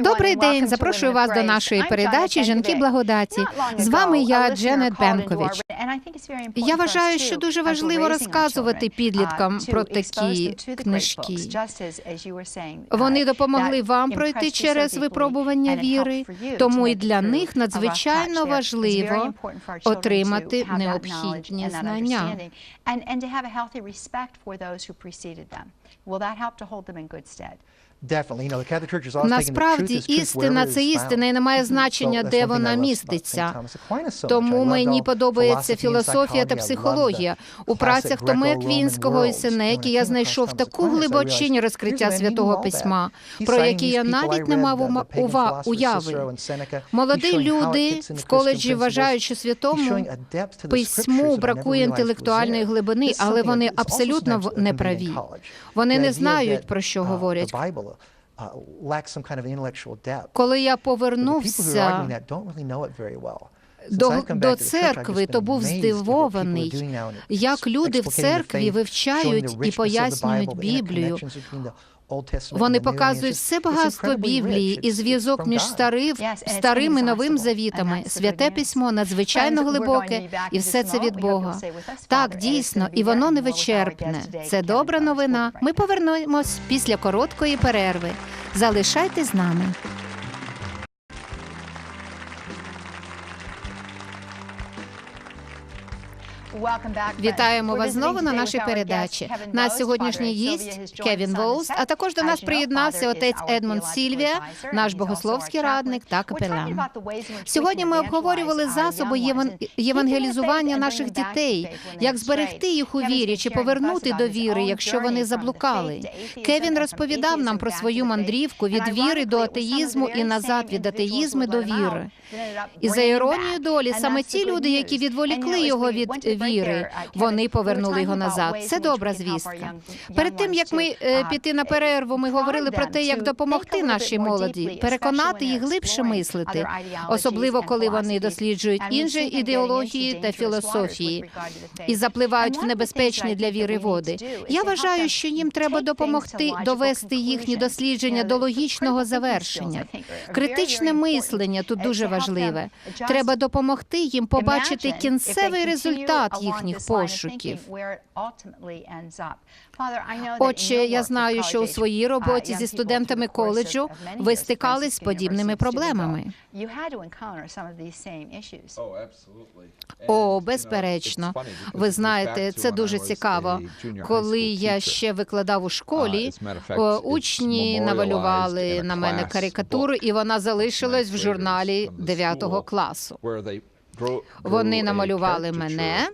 Добрий день, запрошую вас до нашої передачі Жінки благодаті. З вами я Дженет Бенкович. Я вважаю, що дуже важливо розказувати підліткам про такі книжки. Вони допомогли вам пройти через випробування віри, тому і для них надзвичайно важливо отримати необхідні знання. Насправді істина це істина, і не має значення, де вона міститься. Тому мені подобається філософія та психологія. У працях Томи Аквінського і Сенекі я знайшов таку глибочинь розкриття святого письма, про які я навіть не мав уяви. Молоді люди в коледжі вважають, що святому письму бракує інтелектуальної глибини, але вони абсолютно в- не. Вони не знають, про що говорять. Коли я повернувся до, до церкви, то був здивований, як люди в церкві вивчають і пояснюють Біблію. Вони показують все багатство Біблії і зв'язок між старим, старим і новим завітами. Святе письмо надзвичайно глибоке, і все це від Бога. Так, дійсно, і воно не вичерпне. Це добра новина. Ми повернемось після короткої перерви. Залишайтесь з нами. Вітаємо вас знову на нашій передачі. Наш сьогоднішній гість Кевін Волст, а також до нас приєднався отець Едмонд Сільвія, наш богословський радник та капелан. Сьогодні ми обговорювали засоби єван- євангелізування наших дітей, як зберегти їх у вірі чи повернути до віри, якщо вони заблукали. Кевін розповідав нам про свою мандрівку від віри до атеїзму і назад від атеїзму до віри. І за іронією долі, саме ті люди, які відволікли його від віри, вони повернули його назад. Це добра звістка. Перед тим як ми е, піти на перерву, ми говорили про те, як допомогти нашій молоді, переконати їх глибше мислити, особливо коли вони досліджують інші ідеології та філософії і запливають в небезпечні для віри води. Я вважаю, що їм треба допомогти довести їхні дослідження до логічного завершення. Критичне мислення тут дуже важливе. Треба допомогти їм побачити кінцевий результат їхніх пошуків. Отже, я знаю, що у своїй роботі зі студентами коледжу ви стикались з подібними проблемами. О, безперечно. Ви знаєте, це дуже цікаво. Коли я ще викладав у школі, о, учні намалювали на мене карикатуру, і вона залишилась в журналі 9 класу. Вони намалювали мене,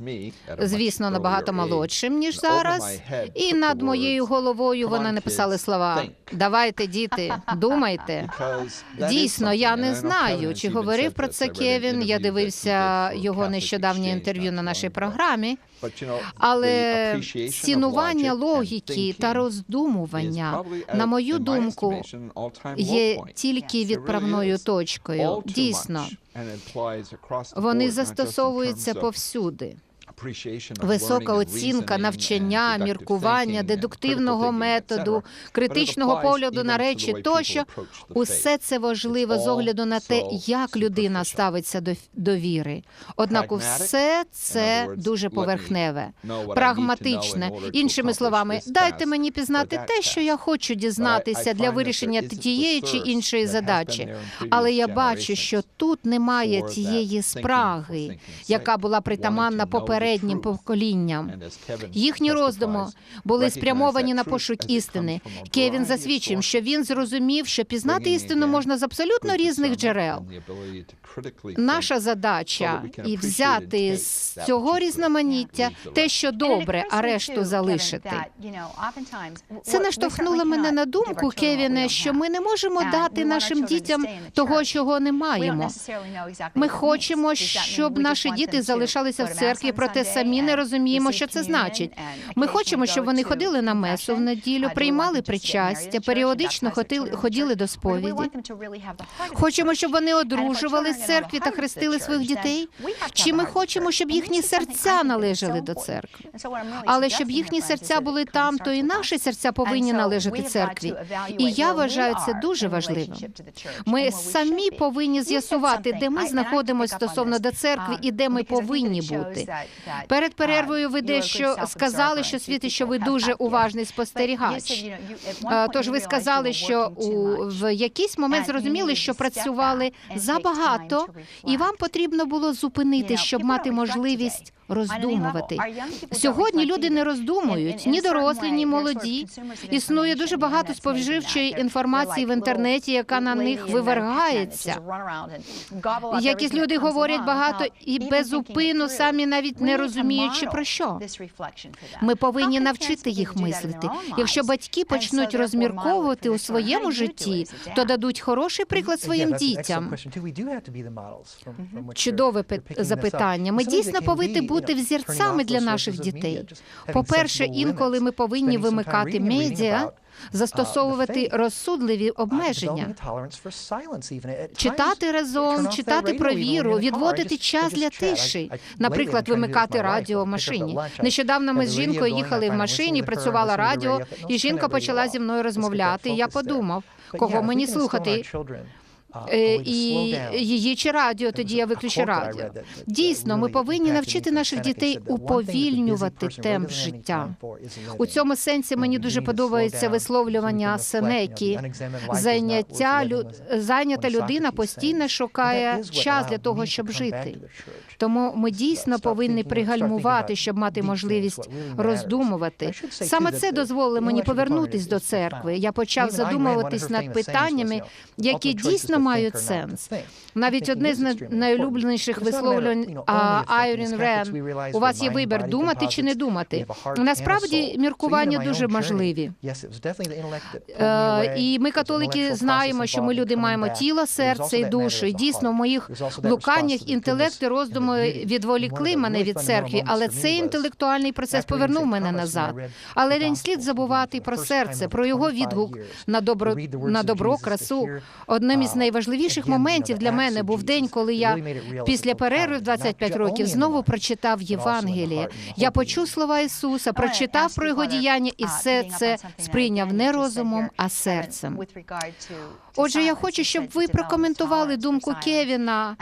Звісно, набагато молодшим ніж зараз. І над моєю головою вони написали слова: Давайте, діти, думайте. Дійсно, я не знаю, чи говорив про це Кевін. Я дивився його нещодавнє інтерв'ю на нашій програмі. Але цінування логіки та роздумування, на мою думку, є тільки відправною точкою. Дійсно, вони застосовуються повсюди. Висока оцінка навчання, міркування, дедуктивного методу, критичного погляду на речі тощо усе це важливо з огляду на те, як людина ставиться до, до віри. Однак усе це дуже поверхневе, прагматичне. Іншими словами, дайте мені пізнати те, що я хочу дізнатися для вирішення тієї чи іншої задачі. Але я бачу, що тут немає тієї спраги, яка була притаманна попереднім поколінням. Їхні роздуми були спрямовані на пошук істини. Кевін засвідчив, що він зрозумів, що пізнати істину можна з абсолютно різних джерел. Наша задача і взяти з цього різноманіття те, що добре, а решту залишити. Це наштовхнуло мене на думку, Кевіне, що ми не можемо дати нашим дітям того, чого не маємо. Ми хочемо, щоб наші діти залишалися в церкві, проте самі не розуміємо, що це значить. Ми хочемо, щоб вони ходили на месу в неділю, приймали причастя, періодично ходили, до сповіді. Хочемо, щоб вони одружували в церкві та хрестили своїх дітей. Чи ми хочемо, щоб їхні серця належали до церкви? Але щоб їхні серця були там, то і наші серця повинні належати церкві. І я вважаю це дуже важливим. Ми самі повинні з'ясувати, де ми знаходимося стосовно до церкви і де ми повинні бути. Перед перервою ви дещо сказали, що світи, що ви дуже уважний спостерігач. Тож ви сказали, що у в якийсь момент зрозуміли, що працювали забагато, і вам потрібно було зупинити, щоб мати можливість роздумувати. Сьогодні люди не роздумують ні дорослі, ні молоді. Існує дуже багато споживчої інформації в інтернеті, яка на них вивергається. Якісь люди говорять багато і безупину, самі навіть не розуміючи про що. Ми повинні навчити їх мислити. Якщо батьки почнуть розмірковувати у своєму житті, то дадуть хороший приклад своїм дітям. Чудове пи- запитання. Ми дійсно повинні бути взірцями для наших дітей. По-перше, інколи ми повинні вимикати медіа, застосовувати розсудливі обмеження. Читати разом, читати про віру, відводити час для тиші. Наприклад, вимикати радіо в машині. Нещодавно ми з жінкою їхали в машині, працювала радіо, і жінка почала зі мною розмовляти. і Я подумав, кого мені слухати. Е, І її чи радіо, тоді я виключу радіо. Дійсно, ми повинні навчити наших дітей уповільнювати темп життя. У цьому сенсі мені дуже подобається висловлювання Сенекі. Зайняття зайнята людина постійно шукає час для того, щоб жити. Тому ми дійсно повинні пригальмувати, щоб мати можливість роздумувати. Саме це дозволило мені повернутись до церкви. Я почав задумуватись над питаннями, які дійсно мають сенс. Навіть одне з найулюбленіших висловлювань Айрін Рен. У вас є вибір думати чи не думати. Насправді міркування дуже можливі. Е, І ми, католики, знаємо, що ми люди маємо тіло, серце і душу. І дійсно, в моїх блуканнях інтелект і роздуми відволікли мене від церкви, але цей інтелектуальний процес повернув мене назад. Але не слід забувати про серце, про його відгук на добро на добро, красу. Одним із найважливіших моментів для мене був день, коли я після перерви в 25 років знову прочитав Євангеліє. Я почув слова Ісуса, прочитав про його діяння, і все це сприйняв не розумом, а серцем. Отже, я хочу, щоб ви прокоментували думку Кевіна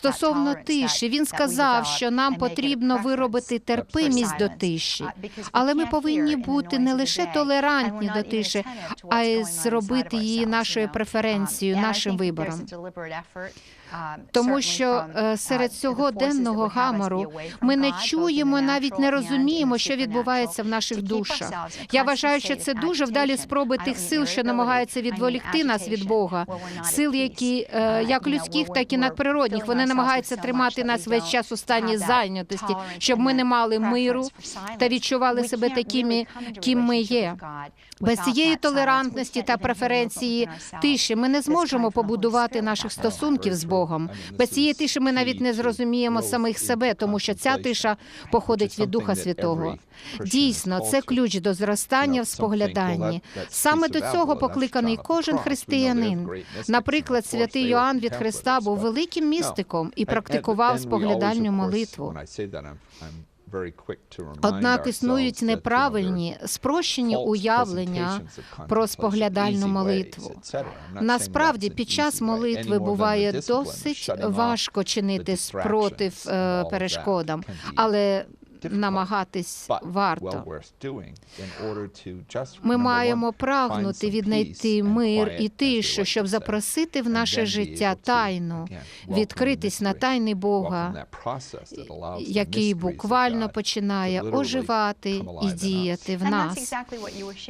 стосовно тиші. Він сказав, що нам потрібно виробити терпимість до тиші, але ми повинні бути не лише толерантні до тиші, а й зробити її нашою преференцією, нашим вибором. Тому що е, серед цього денного гамору ми не чуємо, навіть не розуміємо, що відбувається в наших душах. Я вважаю, що це дуже вдалі спроби тих сил, що намагаються відволікти нас від Бога. Сил, які е, як людських, так і надприродних. Вони намагаються тримати нас весь час у стані зайнятості, щоб ми не мали миру та відчували себе такими, ким ми є. Без цієї толерантності та преференції тиші ми не зможемо побудувати наших стосунків з Богом. Без цієї тиші ми навіть не зрозуміємо самих себе, тому що ця тиша походить від Духа Святого. Дійсно, це ключ до зростання в спогляданні. Саме до цього покликаний кожен християнин. Наприклад, святий Йоанн від Христа був великим містиком і практикував споглядальну молитву. Однак існують неправильні, спрощені уявлення про споглядальну молитву. Насправді, під час молитви буває досить важко чинити спротив е, перешкодам, але намагатись варто. Ми маємо прагнути віднайти мир і тишу, щоб запросити в наше життя тайну, відкритись на тайни Бога, який буквально починає оживати і діяти в нас.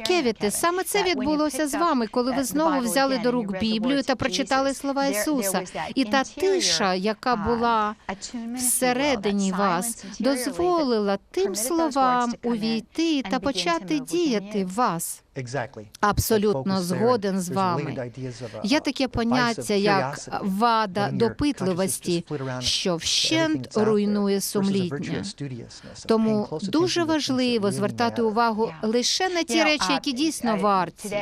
Кевіте, саме це відбулося з вами, коли ви знову взяли до рук Біблію та прочитали слова Ісуса. І та тиша, яка була всередині вас, дозволила тим словам увійти та почати діяти в вас. Абсолютно згоден з вами. Є таке поняття, як вада допитливості, що вщент руйнує сумління. Тому дуже важливо звертати увагу лише на ті речі, які дійсно варті.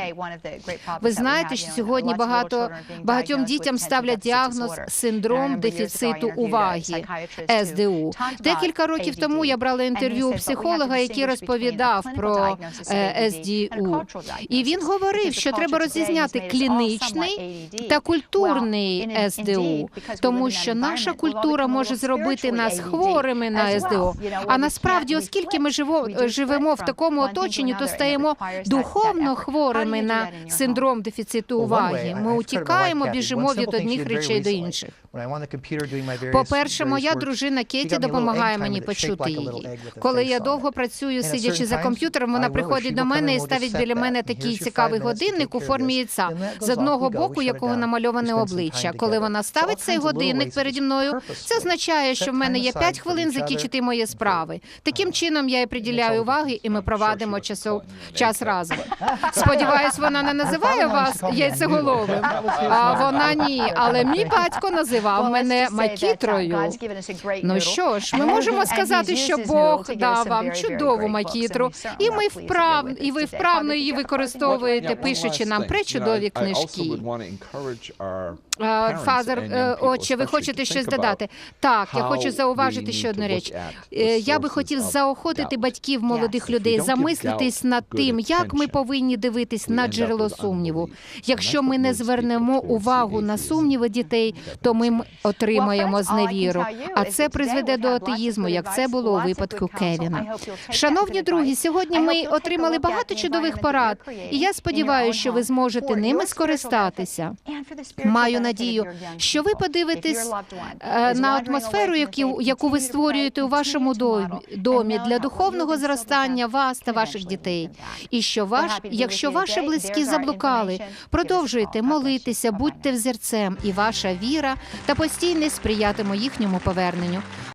Ви знаєте, що сьогодні багато багатьом дітям ставлять діагноз синдром дефіциту уваги СДУ. Декілька років тому я брала інтерв'ю у психолога, який розповідав про е, І він говорив, що треба розрізняти клінічний та культурний СДУ, тому що наша культура може зробити нас хворими на СДО. А насправді, оскільки ми живемо в такому оточенні, то стаємо духовно хворими на синдром дефіциту уваги. Ми утікаємо, біжимо від одних речей до інших. По-перше, моя дружина Кеті допомагає мені почути її. Коли я довго працюю, сидячи за комп'ютером, вона приходить до мене і ставить біля мене такий цікавий годинник у формі яйця, з одного боку якого намальоване обличчя. Коли вона ставить цей годинник переді мною, це означає, що в мене є 5 хвилин закінчити мої справи. Таким чином я їй приділяю уваги, і ми провадимо часу час разом. Сподіваюсь, вона не називає вас яйцеголовим. А вона ні, але мій батько називав мене макітрою. Ну що ж, ми можемо сказати, що Бог дав вам чудову макітру, і ми вправ і ви вправно її використовуєте, пишучи нам пречудові книжки. Е, Фазер, е, отче, ви хочете щось додати? Так, я хочу зауважити ще одну річ. Е, Я би хотів заохотити батьків молодих людей замислитись над тим, як ми повинні дивитись на джерело сумніву. Якщо ми не звернемо увагу на сумніви дітей, то ми отримаємо зневіру. А це призведе до атеїзму, як це було у випадку Кевіна. Шановні друзі, сьогодні ми отримали багато чудових порад, і я сподіваюся, що ви зможете ними скористатися. Маю надію, що ви подивитесь е, на атмосферу, яку, яку ви створюєте у вашому домі для духовного зростання вас та ваших дітей. І що ваш, якщо ваші близькі заблукали, продовжуйте молитися, будьте взірцем, і ваша віра та постійне сприятиме їхньому поверненню.